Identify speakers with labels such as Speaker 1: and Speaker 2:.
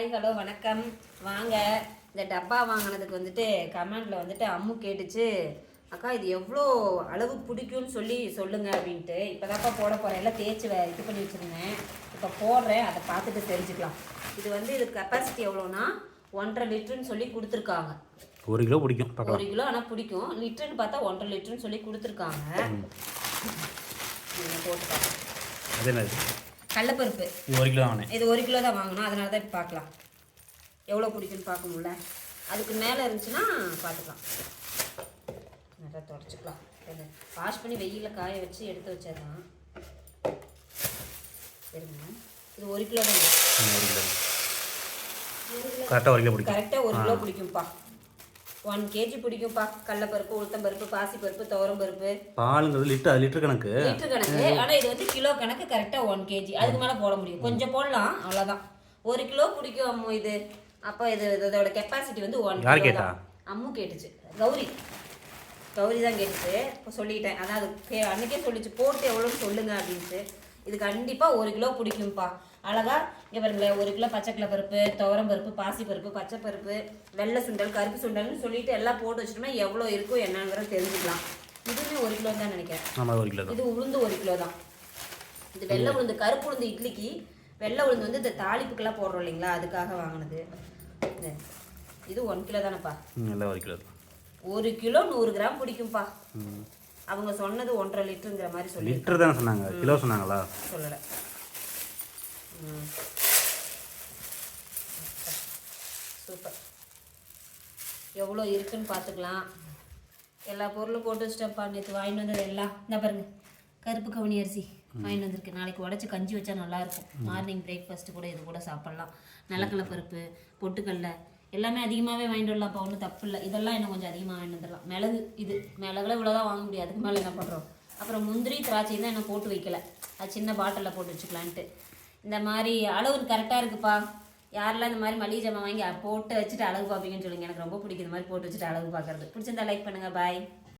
Speaker 1: Hi hello வணக்கம். வாங்க. இந்த டப்பா வாங்கினதுக்கு வந்துட்டு கமெண்ட்ல வந்துட்டு அம்மு கேட்டுச்சு. அக்கா இது எவ்வளோ அளவு பிடிக்கும்னு சொல்லி சொல்லுங்க அப்படின்ட்டு. இப்போதாப்பா போட போகிறேன் எல்லாம் தேய்ச்சி இது பண்ணி வச்சுருந்தேன். இப்போ போடுறேன். அதை பார்த்துட்டு தெரிஞ்சுக்கலாம். இது வந்து இது கெப்பாசிட்டி எவ்வளோனா ஒன்றரை லிட்டருன்னு சொல்லி கொடுத்துருக்காங்க.
Speaker 2: ஒரு கிலோ பிடிக்கும்.
Speaker 1: ஒரு கிலோ ஆனால் பிடிக்கும். லிட்டருன்னு பார்த்தா ஒன்றரை லிட்டருன்னு சொல்லி கொடுத்துருக்காங்க. இதை போட்டு பார்க்கலாம்.
Speaker 2: அது என்னது?
Speaker 1: கடலப்பருப்பு.
Speaker 2: இது ஒரு கிலோ வாங்கினேன்
Speaker 1: இது ஒரு கிலோ தான் வாங்கணும். அதனால தான் இப்போ பார்க்கலாம். எவ்வளோ பிடிக்குன்னு பார்க்கணும்ல? அதுக்கு மேலே இருந்துச்சுன்னா பார்த்துக்கலாம். நல்லா தொடச்சிக்கலாம். வாஷ் பண்ணி வெயிலில் காய வச்சு எடுத்து வச்சதான் சரிங்க இது ஒரு கிலோ தான்?
Speaker 2: ம், ஒரு கிலோ கரெக்டாக ஒரு கிலோ பிடிக்கும்.
Speaker 1: கரெக்டாக ஒரு கிலோ பிடிக்கும்ப்பா. ஒன் கேஜி பிடிக்கும்ப்பா கடலப்பருப்பு உளுத்தம்பருப்பு பாசிப்பருப்பு துவரம்பருப்பு.
Speaker 2: பாலுங்கிறது லிட்டர் லிட்டர் கணக்கு.
Speaker 1: லிட்டர் கணக்கு. ஆனா இது வந்து கிலோ கணக்கு கரெக்டா ஒன் கேஜி. அதுக்கு மேல போட முடியும். கொஞ்சம் போடலாம். அவ்வளவுதான். ஒரு கிலோ பிடிக்கும் அம்மு இது. அப்ப இது இதோட கெப்பாசிட்டி வந்து ஒன்
Speaker 2: யார் கேட்டா?
Speaker 1: அம்மு கேட்டுச்சு. கௌரி. கௌரி தான் கேட்டுச்சு. இப்போ சொல்லிட்டேன். அதான் அது கே அன்னைக்கே சொல்லிச்சு. போட்டு எவ்வளோன்னு சொல்லுங்க அப்படின்ட்டு. இது கண்டிப்பா ஒரு கிலோ பிடிக்கும்ப்பா. அழகா இங்க பாருங்களேன் ஒரு கிலோ பச்சை கிலோ பருப்பு துவரம் பருப்பு பாசி பருப்பு பச்சை பருப்பு வெள்ளை சுண்டல் கருப்பு சுண்டல்னு சொல்லிட்டு எல்லாம் போட்டு வச்சுட்டோம்னா எவ்வளோ இருக்கும் என்னங்கிறத தெரிஞ்சுக்கலாம். இதுவுமே ஒரு கிலோ தான் நினைக்கிறேன்.
Speaker 2: ஆமாம் ஒரு கிலோ தான்.
Speaker 1: இது உளுந்து ஒரு கிலோ தான். இது வெள்ளை உளுந்து கருப்பு உளுந்து இட்லிக்கு வெள்ளை உளுந்து வந்து இந்த தாளிப்புக்கெல்லாம் போடுறோம் இல்லைங்களா அதுக்காக வாங்கினது. இது. ஒன் கிலோ தானேப்பா.
Speaker 2: எல்லாம் ஒரு கிலோ
Speaker 1: ஒரு கிலோ நூறு கிராம் பிடிக்கும்ப்பா. அவங்க சொன்னது ஒன்றரை லிட்டருங்கிற மாதிரி சொல்லி
Speaker 2: லிட்டர் தானே சொன்னாங்க கிலோ சொன்னாங்களா?
Speaker 1: சொல்லலை. சூப்பர் எவ்வளோ இருக்குன்னு பார்த்துக்கலாம். எல்லா பொருளும் போட்டு வச்சிட்டப்பா நேற்று வாங்கிட்டு வந்தது எல்லாம். இந்த பாருங்க கருப்பு கவுனி அரிசி வாங்கிட்டு வந்திருக்கு. நாளைக்கு உடச்சி கஞ்சி வச்சா நல்லா இருக்கும். மார்னிங் பிரேக்ஃபாஸ்ட் கூட இது கூட சாப்பிட்லாம். நிலக்கடலை பருப்பு பொட்டுக்கடலை எல்லாமே அதிகமாகவே வாங்கிட்டு வரலாம்ப்பா. ஒன்றும் தப்பு இல்லை. இதெல்லாம் இன்னும் கொஞ்சம் அதிகமாக வாங்கிட்டு வந்துடலாம். மிளகு இது மிளகுல இவ்வளோதான் வாங்க முடியாது. அதுக்கு மேலே என்ன பண்ணுறோம் அப்புறம் முந்திரி திராட்சை தான் என்ன போட்டு வைக்கல. அது சின்ன பாட்டிலில் போட்டு வச்சுக்கலான்ட்டு. இந்த மாதிரி அளவு கரெக்டாக இருக்குப்பா. யாரெல்லாம் இந்த மாதிரி மளிகை ஜாமான் வாங்கி போட்டு வச்சுட்டு அழகு பார்ப்பீங்கன்னு சொல்லுங்கள் எனக்கு ரொம்ப பிடிக்கும். இந்த மாதிரி போட்டு வச்சுட்டு அழகு பார்க்குறது. பிடிச்சிருந்தா லைக் பண்ணுங்க. பாய்